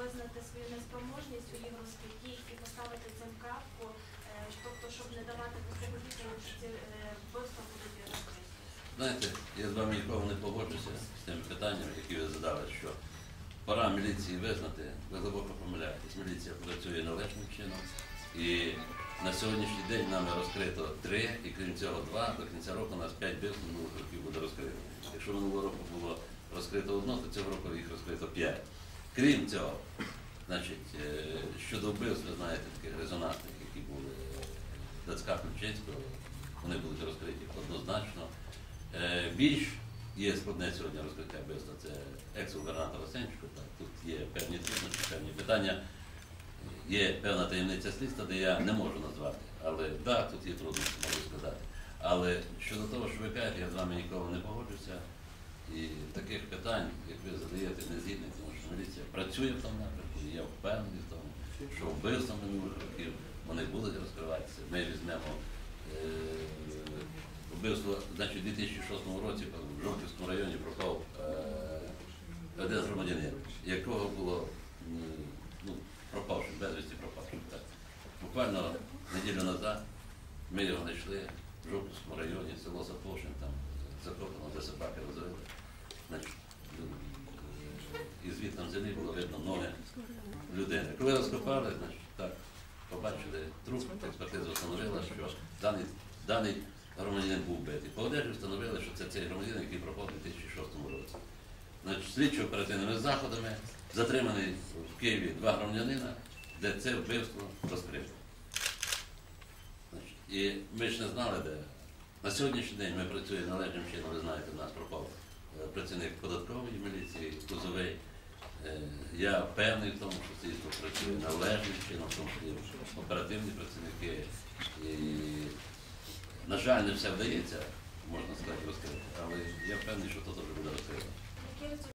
визнати свою неспроможність у їх і поставити цим крапку, е, тобто, щоб не давати відео, що ці вбивства будуть розкриті. Знаєте, я з вами ніколи не погоджуся з тим питанням, які ви задали, що пора міліції визнати, ви глибоко помиляєтесь, міліція працює належним чином. І на сьогоднішній день нами розкрито три, і крім цього два, до кінця року у нас п'ять вбивств минулих років буде розкрито. Якщо минулого року було розкрито одно, то цього року їх розкрито п'ять. Крім цього, значить, е, щодо вбивств, ви знаєте, таких резонансних, які були е, Дацька Ключинського, вони будуть розкриті однозначно. Е, Більш є складне сьогодні розкриття вбивства, це екс-губернатор Осенчук, так, тут є певні труднощі, певні питання. Є певна таємниця слідства, де я не можу назвати. Але так, да, тут є труднощі, можу сказати. Але щодо того, що ви кажете, я з вами ніколи не погоджуся. І таких питань, як ви задаєте, не згідний, тому працює в тому напрямку, я впевнений в тому, що вбивства минулих років вони будуть розкриватися. Ми візьмемо е, вбивство, значить, у 2006 році в Жовківському районі пропав е, один громадянин, якого було ну, пропавши, безвісті пропавши. Так. Буквально неділю назад ми його знайшли в Жовківському районі, село Сапошин, там закопано, де собаки розрили. Значить, е, і звідти на землі було видно ноги людини. Коли розкопали, значить, так, побачили труп, експертиза встановила, що даний, даний громадянин був вбитий. По одежі встановили, що це цей громадянин, який пропав у 2006 році. Значить, слідчо оперативними заходами затриманий в Києві два громадянина, де це вбивство розкрито. І ми ж не знали, де. На сьогоднішній день ми працюємо належним чином, ви знаєте, в нас пропав е, працівник податкової міліції, Кузовий. Е, Я впевнений в тому, що слідство працює належним чином, тому що є оперативні працівники. І, на жаль, не все вдається, можна сказати, розкрити, але я впевнений, що то